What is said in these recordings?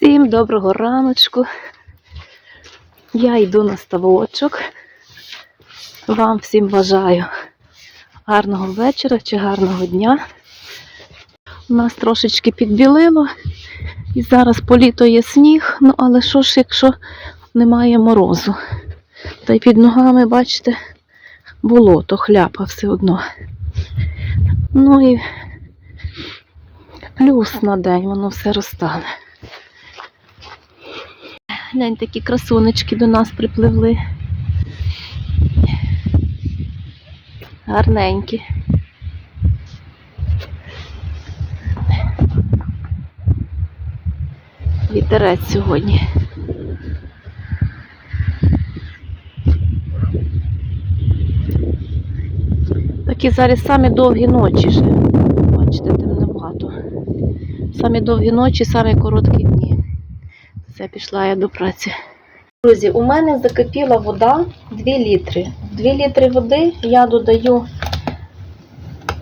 Всім доброго раночку. Я йду на ставочок. Вам всім бажаю гарного вечора чи гарного дня. У нас трошечки підбілило, і зараз по літо є сніг, ну але що ж, якщо немає морозу? Та й під ногами, бачите, болото, хляпа все одно. Ну і плюс на день воно все розтане. Глянь, такі красунечки до нас припливли. Гарненькі. Вітерець сьогодні. Такі зараз самі довгі ночі ще. Бачите, темновато. Самі довгі ночі, самі короткі. Все, пішла я до праці. Друзі, у мене закипіла вода 2 літри. В 2 літри води я додаю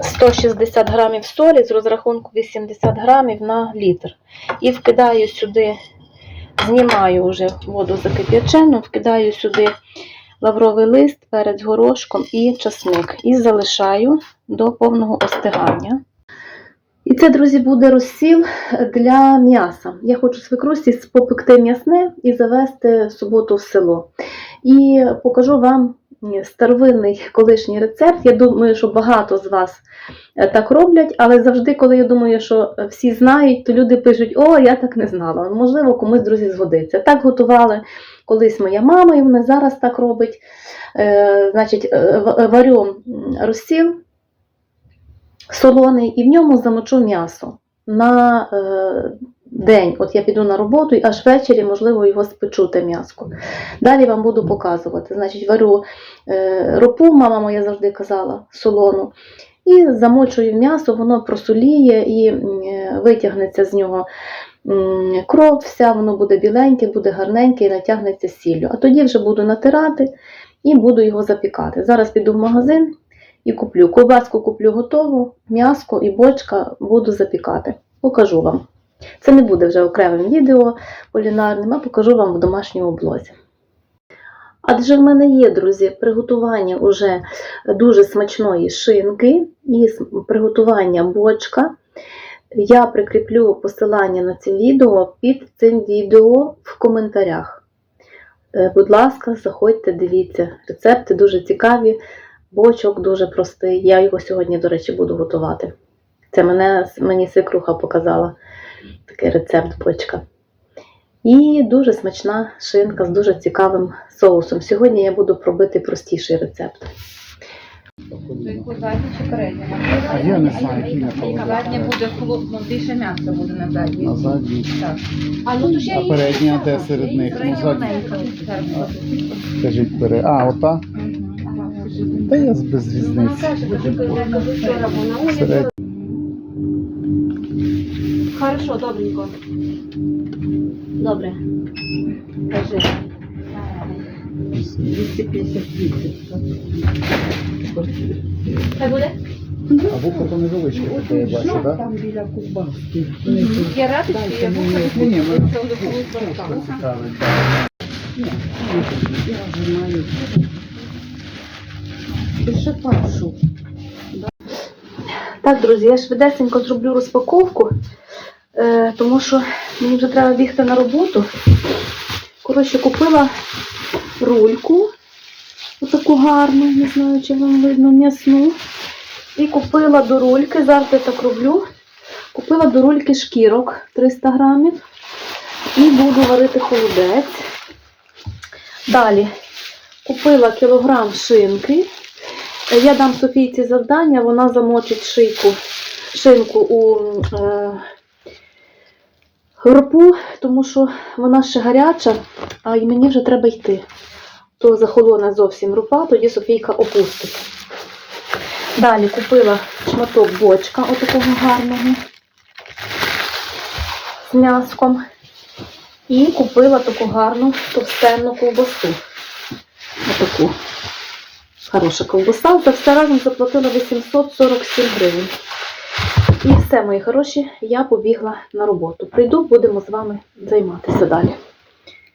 160 грамів солі з розрахунку 80 грамів на літр. І вкидаю сюди, знімаю вже воду закип'ячену, вкидаю сюди лавровий лист, перець горошком і часник. І залишаю до повного остигання. І це, друзі, буде розсіл для м'яса. Я хочу свекрусі попекти м'ясне і завести в суботу в село. І покажу вам старовинний колишній рецепт. Я думаю, що багато з вас е, так роблять, але завжди, коли я думаю, що всі знають, то люди пишуть: О, я так не знала. Можливо, комусь друзі згодиться. Так готували колись моя мама, і вона зараз так робить. Е, Значить, е, варю розсіл солоний і в ньому замочу м'ясо на е, день. От я піду на роботу і аж ввечері, можливо, його спечу те м'яско. Далі вам буду показувати. Значить, варю е, ропу, мама моя завжди казала, солону. І замочую м'ясо, воно просоліє і е, витягнеться з нього кров, вся, воно буде біленьке, буде гарненьке і натягнеться сіллю. А тоді вже буду натирати і буду його запікати. Зараз піду в магазин і куплю. Ковбаску куплю готову, м'яско і бочка буду запікати. Покажу вам. Це не буде вже окремим відео кулінарним, а покажу вам в домашньому блозі. Адже в мене є, друзі, приготування уже дуже смачної шинки і приготування бочка. Я прикріплю посилання на це відео під цим відео в коментарях. Е, Будь ласка, заходьте, дивіться. Рецепти дуже цікаві. Бочок дуже простий. Я його сьогодні, до речі, буду готувати. Це мене, мені свекруха показала такий рецепт бочка. І дуже смачна шинка з дуже цікавим соусом. Сьогодні я буду пробити простіший рецепт. Задні чи передні? А я не знаю, на На буде холодно, більше м'яса буде на задні. На задній. Так. А ну то А передня де серед них? Ну, Передня задня. Скажіть, пере. А, ота? Та я без різниці. Серед... Хорошо, добренько. Добре. Кажи. 250 Хай буде? А то таке я бачу, так? Там біля раточки, я буду Ні, ні, ми це вже колись бортам. цікавить. Я вже маю. Ще першу. Так, друзі, я швидесенько зроблю розпаковку, е, тому що мені вже треба бігти на роботу. Коротше, купила рульку, отаку гарну, не знаю, чи вам видно, м'ясну. І купила до рульки, я так роблю. Купила до рульки шкірок 300 грамів і буду варити холодець. Далі купила кілограм шинки. Е, Я дам Софійці завдання, вона замочить шийку, шинку у е, ропу, тому що вона ще гаряча, а й мені вже треба йти. То захолоне зовсім рупа, тоді Софійка опустить. Далі купила шматок бочка, отакого гарного з м'яском. І купила таку гарну товстенну ковбасу. Отаку. Хороша ковбаса. За все разом заплатила 847 гривень. І все, мої хороші, я побігла на роботу. Прийду, будемо з вами займатися далі.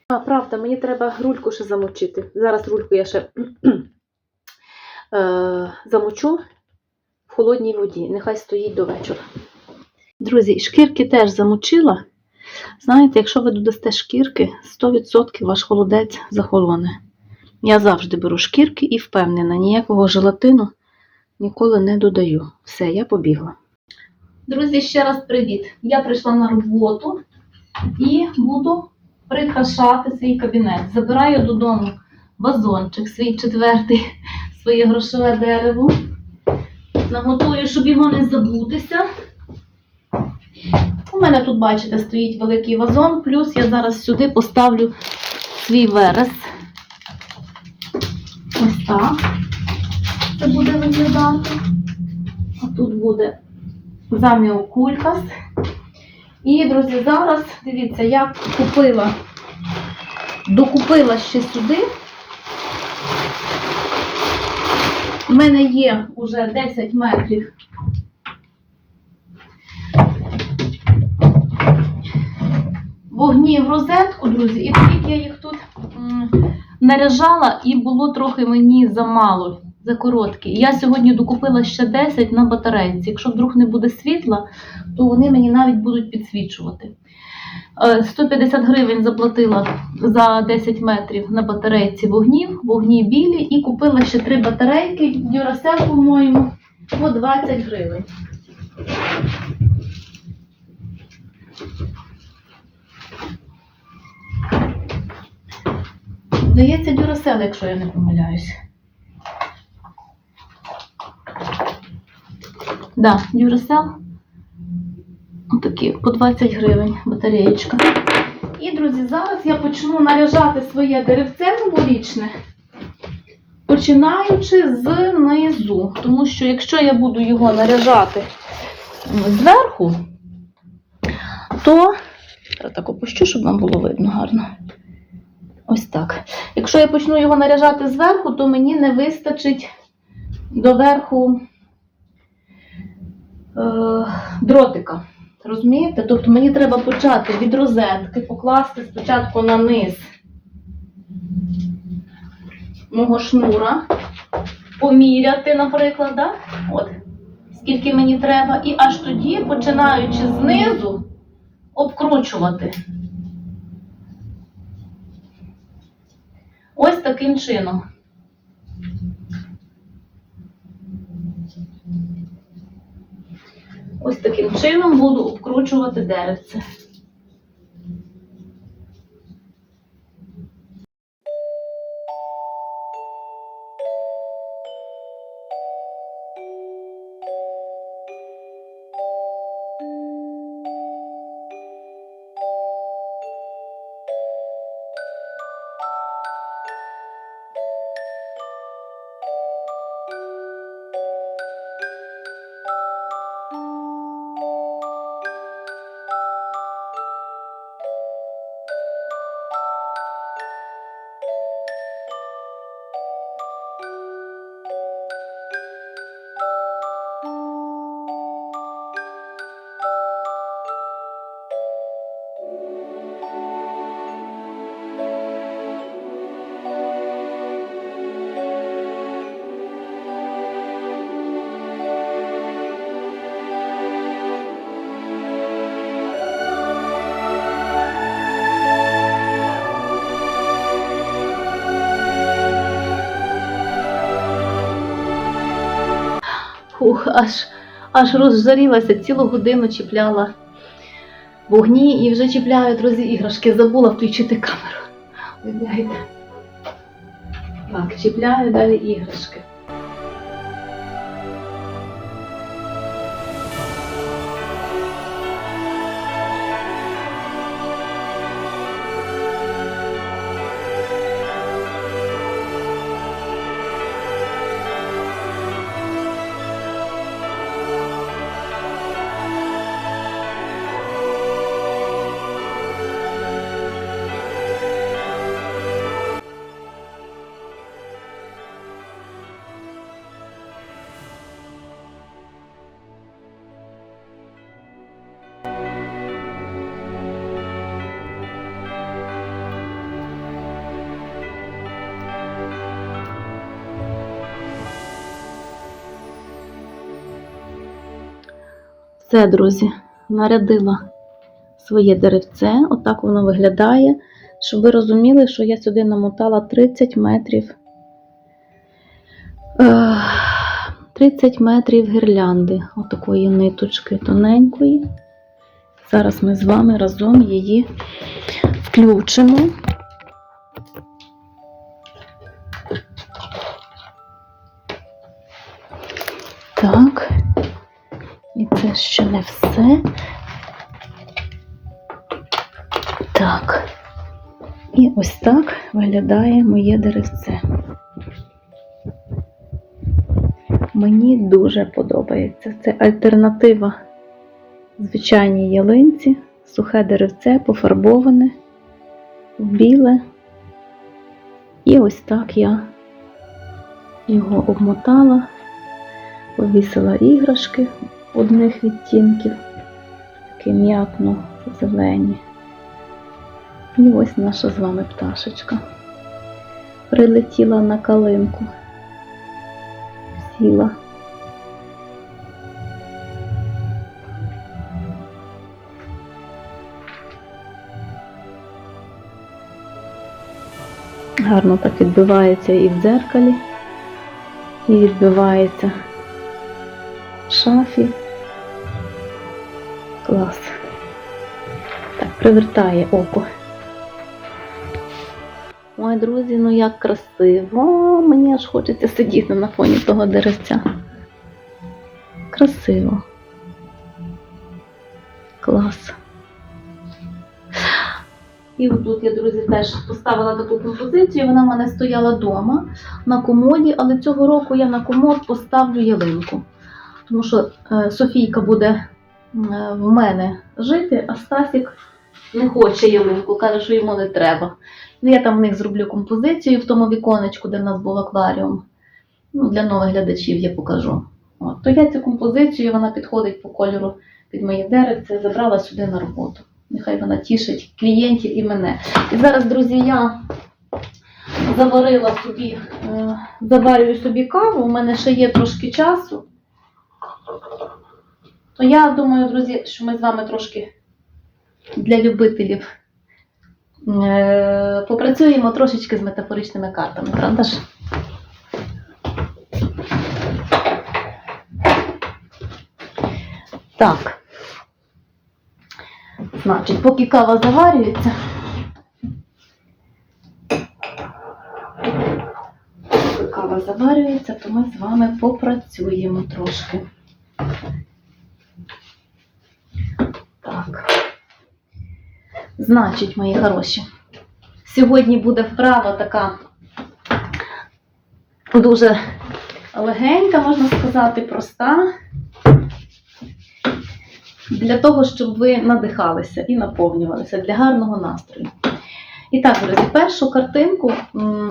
А, правда, мені треба рульку ще замочити. Зараз рульку я ще е, замочу в холодній воді. Нехай стоїть до вечора. Друзі, шкірки теж замочила. Знаєте, якщо ви додасте шкірки, 100% ваш холодець захолоне. Я завжди беру шкірки і впевнена, ніякого желатину ніколи не додаю. Все, я побігла. Друзі, ще раз привіт. Я прийшла на роботу і буду прикрашати свій кабінет. Забираю додому вазончик, свій четвертий, своє грошове дерево. Наготую, щоб його не забутися. У мене тут, бачите, стоїть великий вазон, плюс я зараз сюди поставлю свій верес. Так. Це буде виглядати. А тут буде заміокулькас. І, друзі, зараз, дивіться, я купила, докупила ще сюди. У мене є вже 10 метрів вогні в розетку, друзі, і тоді я їх тут наряжала, і було трохи мені замало, за короткі. Я сьогодні докупила ще 10 на батарейці. Якщо вдруг не буде світла, то вони мені навіть будуть підсвічувати. Е, 150 гривень заплатила за 10 метрів на батарейці вогнів, вогні білі, і купила ще 3 батарейки Duracell, по-моєму, по 20 гривень. Здається, Duracell, якщо я не помиляюсь. Да, Duracell. Отакі, по 20 гривень батареєчка. І, друзі, зараз я почну наряжати своє деревце новорічне, починаючи з низу. Тому що якщо я буду його наряжати зверху, то я так опущу, щоб вам було видно гарно. Ось так. Якщо я почну його наряжати зверху, то мені не вистачить доверху е, дротика. Розумієте? Тобто мені треба почати від розетки, покласти спочатку на низ мого шнура, поміряти, наприклад, да? От, скільки мені треба, і аж тоді, починаючи знизу, обкручувати. Ось таким чином. Ось таким чином буду обкручувати деревце. Аж, аж розжарілася, цілу годину чіпляла вогні і вже чіпляю, друзі, іграшки. Забула включити камеру. Так, чіпляю далі іграшки. Все, друзі, нарядила своє деревце. Отак воно виглядає. Щоб ви розуміли, що я сюди намотала 30 метрів. е, 30 метрів гірлянди, отакої ниточки тоненької. Зараз ми з вами разом її включимо. Так. І це ще не все. Так. І ось так виглядає моє деревце. Мені дуже подобається. Це альтернатива звичайній ялинці, сухе деревце пофарбоване в біле. І ось так я його обмотала, повісила іграшки одних відтінків, такі м'ятно-зелені. І ось наша з вами пташечка. Прилетіла на калинку, сіла. Гарно так відбивається і в дзеркалі, і відбивається в шафі. Клас. Так, привертає око. Ой, друзі, ну як красиво. Мені аж хочеться сидіти на фоні того деревця. Красиво. Клас. І отут я, друзі, теж поставила таку композицію. Вона в мене стояла вдома на комоді, але цього року я на комод поставлю ялинку. Тому що е, Софійка буде в мене жити, а Стасік не хоче ялинку, каже, що йому не треба. Ну, я там в них зроблю композицію в тому віконечку, де в нас був акваріум. Ну, для нових глядачів я покажу. От, то я цю композицію, вона підходить по кольору під моє деревце, забрала сюди на роботу. Нехай вона тішить клієнтів і мене. І зараз, друзі, я заварила собі, е, заварюю собі каву, у мене ще є трошки часу. То я думаю, друзі, що ми з вами трошки для любителів е, попрацюємо трошечки з метафоричними картами, правда ж? Так. Значить, поки кава заварюється. Поки кава заварюється, то ми з вами попрацюємо трошки. Так. Значить, мої хороші, сьогодні буде вправа така дуже легенька, можна сказати, проста. Для того, щоб ви надихалися і наповнювалися для гарного настрою. І так, друзі, першу картинку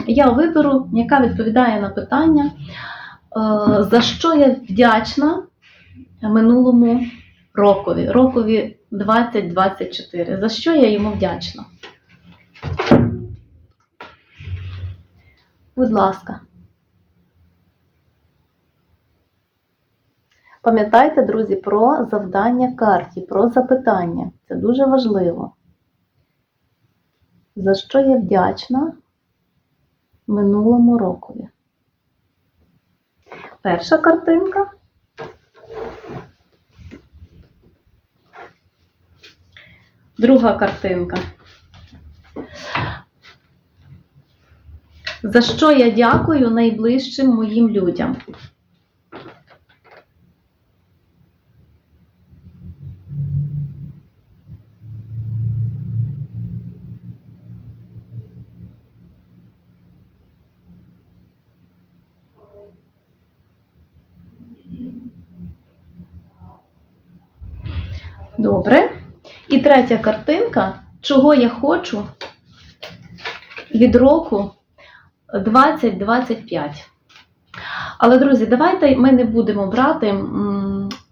я виберу, яка відповідає на питання, е, за що я вдячна минулому рокові, рокові 2024. За що я йому вдячна? Будь ласка. Пам'ятайте, друзі, про завдання карті, про запитання. Це дуже важливо. За що я вдячна минулому рокові? Перша картинка. Друга картинка. За що я дякую найближчим моїм людям? Добре. І третя картинка, чого я хочу від року 2025. Але, друзі, давайте ми не будемо брати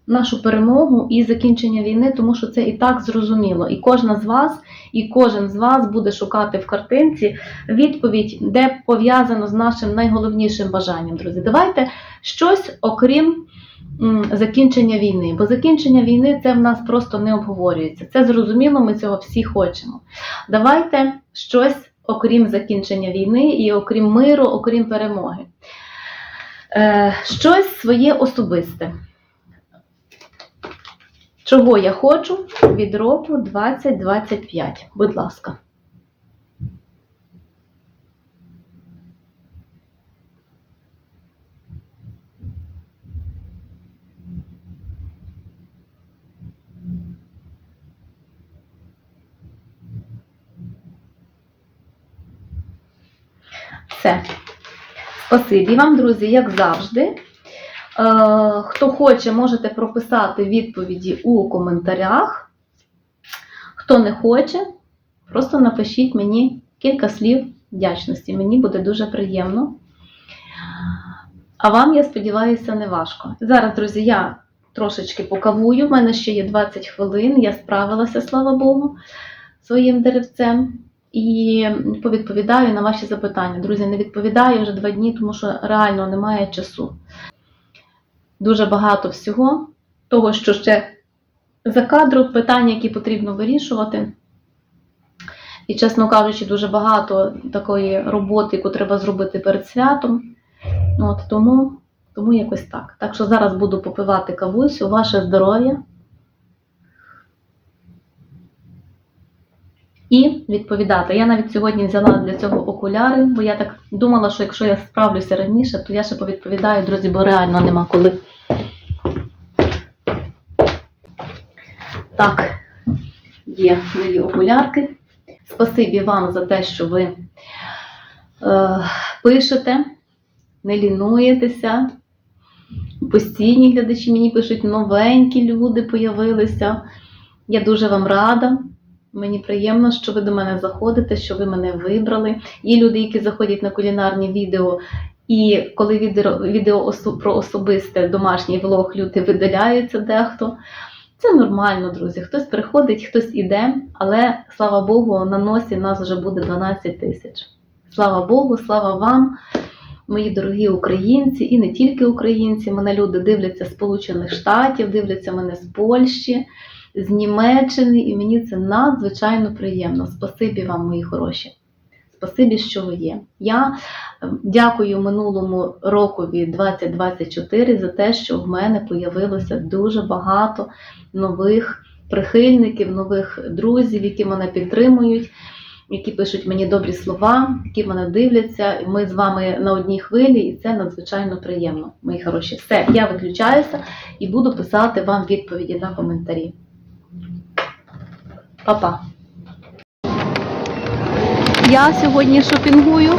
нашу перемогу і закінчення війни, тому що це і так зрозуміло. І кожна з вас, і кожен з вас буде шукати в картинці відповідь, де пов'язано з нашим найголовнішим бажанням, друзі. Давайте щось, окрім закінчення війни. Бо закінчення війни це в нас просто не обговорюється. Це зрозуміло, ми цього всі хочемо. Давайте щось, окрім закінчення війни і окрім миру, окрім перемоги. Е, щось своє особисте. Чого я хочу від року 2025? Будь ласка. Все. Спасибі вам, друзі, як завжди. Е, хто хоче, можете прописати відповіді у коментарях. Хто не хоче, просто напишіть мені кілька слів вдячності. Мені буде дуже приємно. А вам, я сподіваюся, не важко. Зараз, друзі, я трошечки покавую. У мене ще є 20 хвилин. Я справилася, слава Богу, своїм деревцем. І повідповідаю на ваші запитання. Друзі, не відповідаю вже два дні, тому що реально немає часу. Дуже багато всього, того, що ще за кадром, питання, які потрібно вирішувати. І, чесно кажучи, дуже багато такої роботи, яку треба зробити перед святом. От, тому, тому якось так. Так що зараз буду попивати кавусю, ваше здоров'я. І відповідати. Я навіть сьогодні взяла для цього окуляри, бо я так думала, що якщо я справлюся раніше, то я ще повідповідаю, друзі, бо реально нема коли. Так, є мої окулярки. Спасибі вам за те, що ви е, пишете, не лінуєтеся. Постійні глядачі мені пишуть, новенькі люди появилися. Я дуже вам рада. Мені приємно, що ви до мене заходите, що ви мене вибрали. Є люди, які заходять на кулінарні відео, і коли відео, відео про особисте домашній влог люди видаляються дехто. Це нормально, друзі. Хтось приходить, хтось іде, але слава Богу, на носі нас вже буде 12 тисяч. Слава Богу, слава вам, мої дорогі українці, і не тільки українці. Мене люди дивляться з Сполучених Штатів, дивляться мене з Польщі з Німеччини, і мені це надзвичайно приємно. Спасибі вам, мої хороші. Спасибі, що ви є. Я е, дякую минулому рокові 2024 за те, що в мене появилося дуже багато нових прихильників, нових друзів, які мене підтримують, які пишуть мені добрі слова, які мене дивляться. Ми з вами на одній хвилі, і це надзвичайно приємно, мої хороші. Все, я виключаюся і буду писати вам відповіді на коментарі. Па-па. Я сьогодні шопінгую.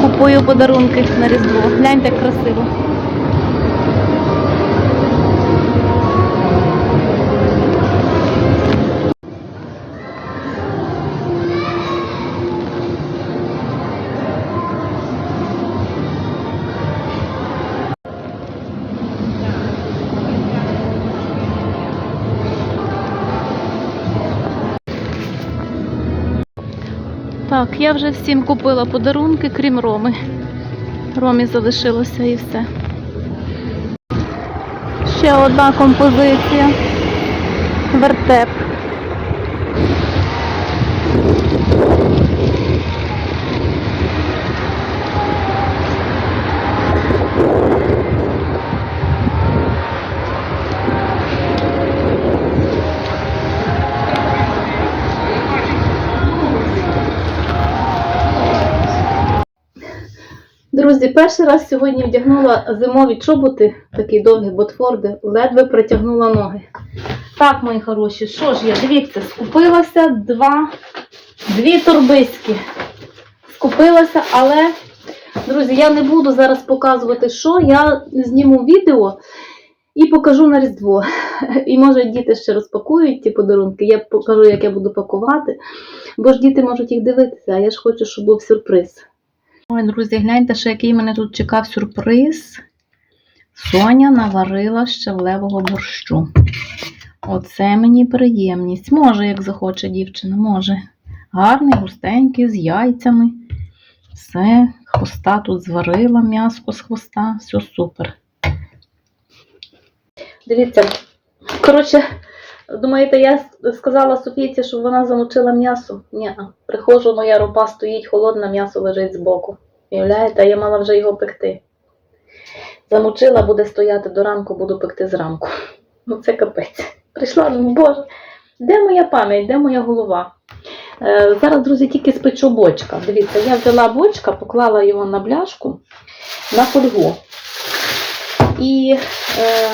Купую подарунки на Різдво. Гляньте, як красиво. Я вже всім купила подарунки, крім Роми. Ромі залишилося і все. Ще одна композиція. Вертеп. Друзі, перший раз сьогодні вдягнула зимові чоботи, такі довгі ботфорди, ледве протягнула ноги. Так, мої хороші, що ж я, дивіться, скупилася два, дві торбиськи. Скупилася, але, друзі, я не буду зараз показувати, що. Я зніму відео і покажу на Різдво. І може діти ще розпакують ті подарунки. Я покажу, як я буду пакувати. Бо ж діти можуть їх дивитися, а я ж хочу, щоб був сюрприз. Ой, друзі, гляньте, що який мене тут чекав сюрприз. Соня наварила щавлевого борщу. Оце мені приємність. Може, як захоче дівчина, може. Гарний, густенький, з яйцями. Все, хвоста тут зварила м'яско з хвоста, все супер. Дивіться, коротше, думаєте, я сказала Софійці, щоб вона замочила м'ясо? Ні, приходжу, моя ропа стоїть, холодне м'ясо лежить збоку. Уявляєте, я мала вже його пекти. Замочила, буде стояти до ранку, буду пекти зранку. Ну це капець. Прийшла, ну боже, де моя пам'ять, де моя голова? Е, зараз, друзі, тільки спечу бочка. Дивіться, я взяла бочка, поклала його на бляшку на фольгу. І е,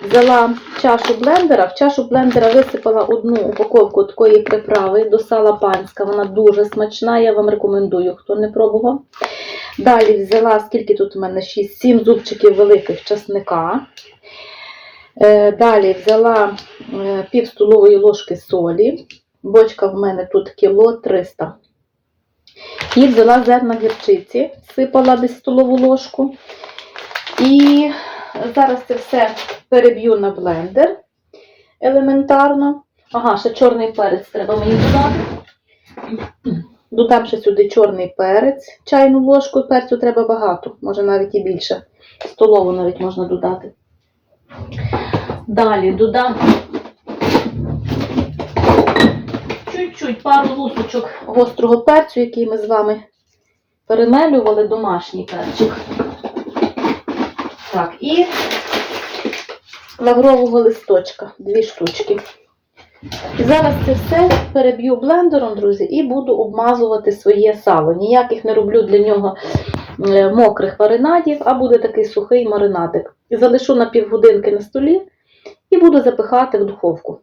взяла чашу блендера. В чашу блендера висипала одну упаковку такої приправи до сала панська. Вона дуже смачна, я вам рекомендую, хто не пробував. Далі взяла, скільки тут у мене 6-7 зубчиків великих часника. Е, Далі взяла е, пів столової ложки солі. Бочка в мене тут кіло 300. І взяла зерна гірчиці, сипала десь столову ложку. І зараз це все переб'ю на блендер елементарно. Ага, ще чорний перець треба мені додати. Додам ще сюди чорний перець, чайну ложку, перцю треба багато, може навіть і більше. Столову навіть можна додати. Далі додам чуть-чуть пару лусочок гострого перцю, який ми з вами перемелювали, домашній перчик. Так, і лаврового листочка, дві штучки. І зараз це все переб'ю блендером, друзі, і буду обмазувати своє сало. Ніяких не роблю для нього е, мокрих маринадів, а буде такий сухий маринадик. Залишу на півгодинки на столі і буду запихати в духовку.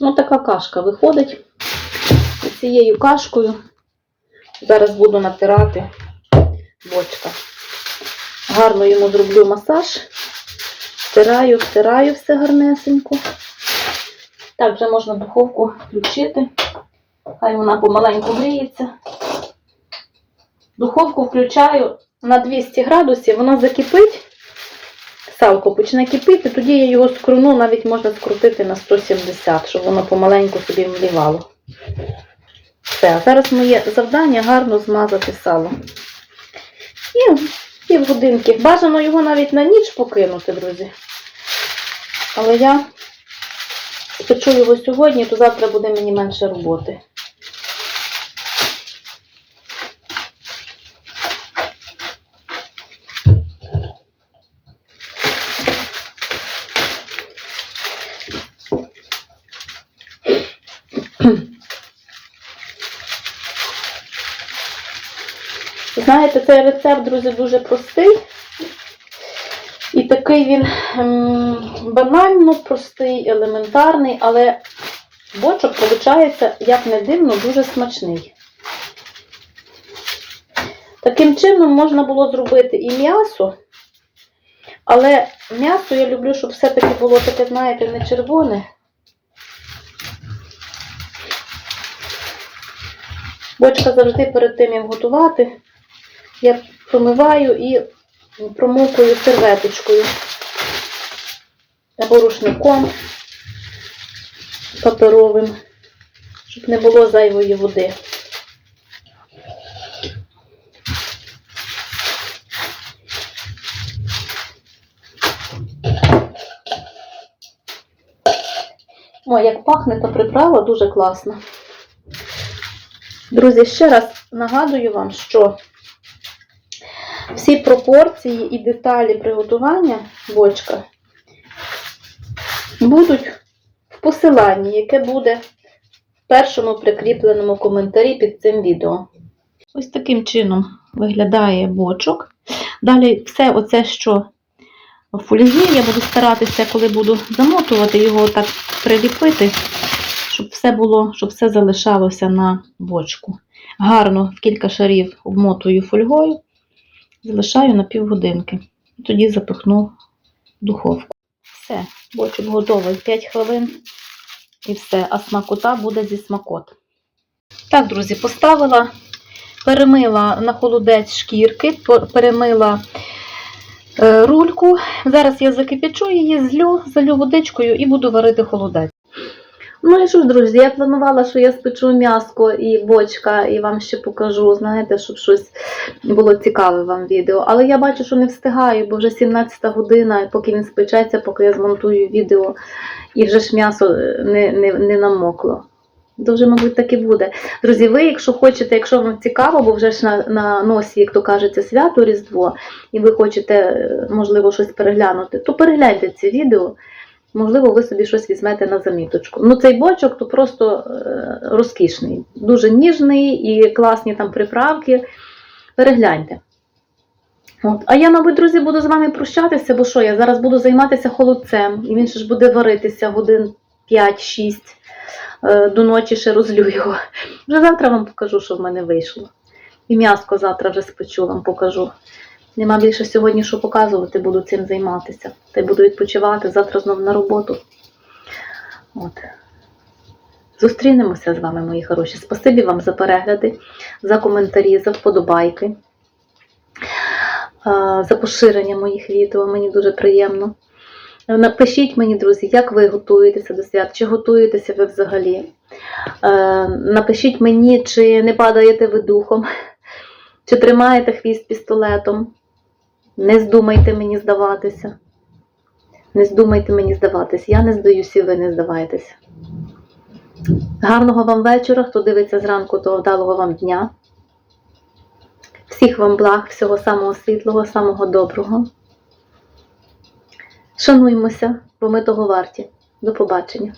Ну, така кашка виходить. І цією кашкою зараз буду натирати бочка. Гарно йому зроблю масаж. Втираю, втираю все гарнесенько. Так, вже можна духовку включити. Хай вона помаленьку гріється. Духовку включаю на 200 градусів, вона закипить. Салко почне кипіти, тоді я його скруну, навіть можна скрутити на 170, щоб воно помаленьку собі млівало. Все, а зараз моє завдання гарно змазати сало. Півгодинки. Бажано його навіть на ніч покинути, друзі. Але я спечу його сьогодні, то завтра буде мені менше роботи. Знаєте, цей рецепт, друзі, дуже простий. І такий він ем, банально простий, елементарний, але бочок, виходить, як не дивно, дуже смачний. Таким чином можна було зробити і м'ясо, але м'ясо я люблю, щоб все-таки було таке, знаєте, не червоне. Бочка завжди перед тим, як готувати, я промиваю і промокую серветочкою або рушником паперовим, щоб не було зайвої води. О, як пахне та приправа, дуже класно. Друзі, ще раз нагадую вам, що пропорції і деталі приготування бочка будуть в посиланні, яке буде в першому прикріпленому коментарі під цим відео. Ось таким чином виглядає бочок. Далі все оце, що в фользі, я буду старатися, коли буду замотувати, його так приліпити, щоб все було, щоб все залишалося на бочку. Гарно в кілька шарів обмотую фольгою. Залишаю на півгодинки. Тоді запихну духовку. Все, бочок готовий 5 хвилин. І все, а смакота буде зі смакот. Так, друзі, поставила, перемила на холодець шкірки, перемила е, рульку. Зараз я закипячу її, злю, залю водичкою і буду варити холодець. Ну і що ж, друзі, я планувала, що я спечу м'яско і бочка, і вам ще покажу, знаєте, щоб щось було цікаве вам відео. Але я бачу, що не встигаю, бо вже 17 година, поки він спечеться, поки я змонтую відео, і вже ж м'ясо е, не, не, не намокло. Дуже, мабуть, так і буде. Друзі, ви, якщо хочете, якщо вам цікаво, бо вже ж на, на носі, як то кажеться, свято Різдво, і ви хочете, е, можливо, щось переглянути, то перегляньте це відео. Можливо, ви собі щось візьмете на заміточку. Ну, цей бочок то просто е, розкішний, дуже ніжний і класні там приправки. Перегляньте. От. А я, мабуть, друзі, буду з вами прощатися, бо що, я зараз буду займатися холодцем, і він ще ж буде варитися годин 5-6 е, до ночі ще розлю його. Вже завтра вам покажу, що в мене вийшло. І м'яско завтра вже спечу, вам покажу. Нема більше сьогодні, що показувати, буду цим займатися. Та й буду відпочивати завтра знову на роботу. От. Зустрінемося з вами, мої хороші. Спасибі вам за перегляди, за коментарі, за вподобайки, за поширення моїх відео. Мені дуже приємно. Напишіть мені, друзі, як ви готуєтеся до свят, чи готуєтеся ви взагалі. Е, Напишіть мені, чи не падаєте ви духом, чи тримаєте хвіст пістолетом. Не здумайте мені здаватися. Не здумайте мені здаватись. Я не здаюся, і ви не здавайтеся. Гарного вам вечора, хто дивиться зранку, то вдалого вам дня. Всіх вам благ, всього самого світлого, самого доброго. Шануймося, бо ми того варті. До побачення.